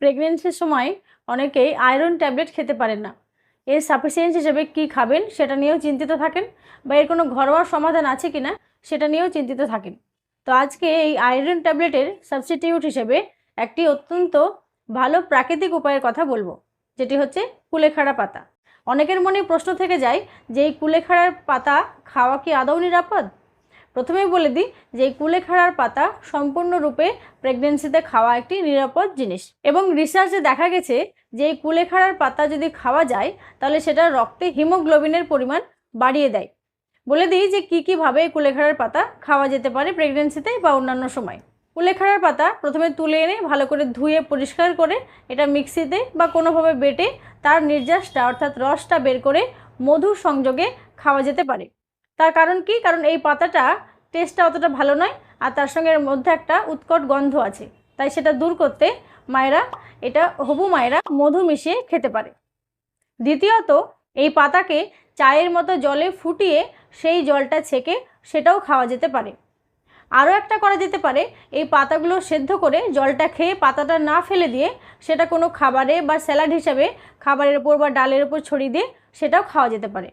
প্রেগনেন্সির সময় অনেকেই আয়রন ট্যাবলেট খেতে পারেন না। এর সাফিসিয়েন্স হিসেবে কী খাবেন সেটা নিয়েও চিন্তিত থাকেন বা এর কোনো ঘরোয়া সমাধান আছে কি না সেটা নিয়েও চিন্তিত থাকেন। তো আজকে এই আয়রন ট্যাবলেটের সাবস্টিটিউট হিসেবে একটি অত্যন্ত ভালো প্রাকৃতিক উপায়ের কথা বলব, যেটি হচ্ছে কুলেখাড়া পাতা। অনেকের মনে প্রশ্ন থেকে যায় যে এই কুলেখাড়ার পাতা খাওয়া কি আদৌ নিরাপদ? প্রথমেই বলে দিই যে এই কুলেখাড়ার পাতা সম্পূর্ণরূপে প্রেগনেন্সিতে খাওয়া একটি নিরাপদ জিনিস। এবং রিসার্চে দেখা গেছে যে এই কুলেখাড়ার পাতা যদি খাওয়া যায়, তাহলে সেটা রক্তে হিমোগ্লোবিনের পরিমাণ বাড়িয়ে দেয়। বলে দিই যে কী কীভাবে এই কুলেখাড়ার পাতা খাওয়া যেতে পারে প্রেগনেন্সিতে বা অন্যান্য সময়। কুলেখাড়ার পাতা প্রথমে তুলে এনে ভালো করে ধুয়ে পরিষ্কার করে এটা মিক্সিতে বা কোনোভাবে বেটে তার নির্যাসটা অর্থাৎ রসটা বের করে মধুর সংযোগে খাওয়া যেতে পারে। তার কারণ কি? কারণ এই পাতাটা টেস্টটা অতটা ভালো নয়, আর তার সঙ্গে এর মধ্যে একটা উৎকট গন্ধ আছে। তাই সেটা দূর করতে মায়েরা এটা হবু মায়েরা মধু মিশিয়ে খেতে পারে। দ্বিতীয়ত, এই পাতাকে চায়ের মতো জলে ফুটিয়ে সেই জলটা ছেঁকে সেটাও খাওয়া যেতে পারে। আরও একটা করা যেতে পারে, এই পাতাগুলো সেদ্ধ করে জলটা খেয়ে পাতাটা না ফেলে দিয়ে সেটা কোনো খাবারে বা স্যালাড হিসাবে খাবারের উপর বা ডালের উপর ছড়িয়ে দিয়ে সেটাও খাওয়া যেতে পারে।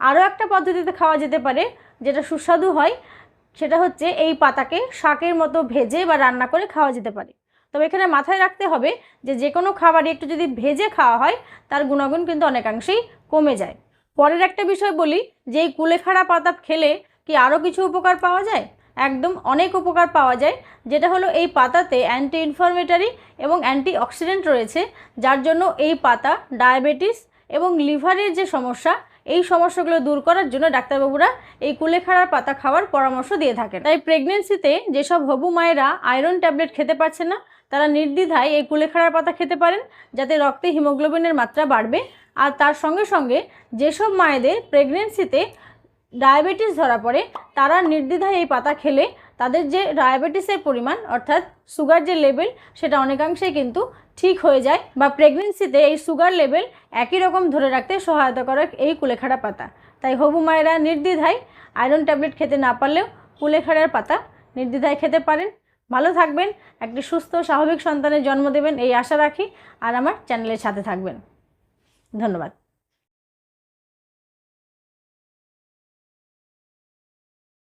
আরও একটা পদ্ধতিতে খাওয়া যেতে পারে, যেটা সুস্বাদু হয়, সেটা হচ্ছে এই পাতাকে শাকের মতো ভেজে বা রান্না করে খাওয়া যেতে পারে। তবে এখানে মাথায় রাখতে হবে যে যে কোনো খাবারই একটু যদি ভেজে খাওয়া হয়, তার গুণাগুণ কিন্তু অনেকাংশেই কমে যায়। পরের একটা বিষয় বলি, যে এই কুলেখাড়া পাতা খেলে কি আরও কিছু উপকার পাওয়া যায়? একদম অনেক উপকার পাওয়া যায়, যেটা হলো এই পাতাতে অ্যান্টি ইনফরমেটারি এবং অ্যান্টি অক্সিডেন্ট রয়েছে, যার জন্য এই পাতা ডায়াবেটিস এবং লিভারের যে সমস্যা, এই সমস্যাগুলো দূর করার জন্য ডাক্তারবাবুরা এই কুলেখাড়ার পাতা খাওয়ার পরামর্শ দিয়ে থাকেন। তাই প্রেগনেন্সিতে যেসব হবু মায়েরা আয়রন ট্যাবলেট খেতে পারছে না, তারা নির্দ্বিধায় এই কুলেখাড়ার পাতা খেতে পারেন, যাতে রক্তে হিমোগ্লোবিনের মাত্রা বাড়বে। আর তার সঙ্গে সঙ্গে যেসব মায়েদের প্রেগনেন্সিতে ডায়াবেটিস ধরা পড়ে, তারা নির্দ্বিধায় এই পাতা খেলে তাদের যে ডায়াবেটিসের পরিমাণ, অর্থাৎ সুগার যে লেভেল সেটা অনেকাংশেই কিন্তু ঠিক হয়ে যায় বা প্রেগনেন্সিতে এই সুগার লেভেল একই রকম ধরে রাখতে সহায়তা করে এই কুলেখাড়া পাতা। তাই হবু মায়েরা নির্দ্বিধায় আয়রন ট্যাবলেট খেতে না পারলেও কুলেখাড়ার পাতা নির্দ্বিধায় খেতে পারেন। ভালো থাকবেন, একটি সুস্থ, স্বাভাবিক সন্তানের জন্ম দেবেন, এই আশা রাখি। আর আমার চ্যানেলের সাথে থাকবেন। ধন্যবাদ।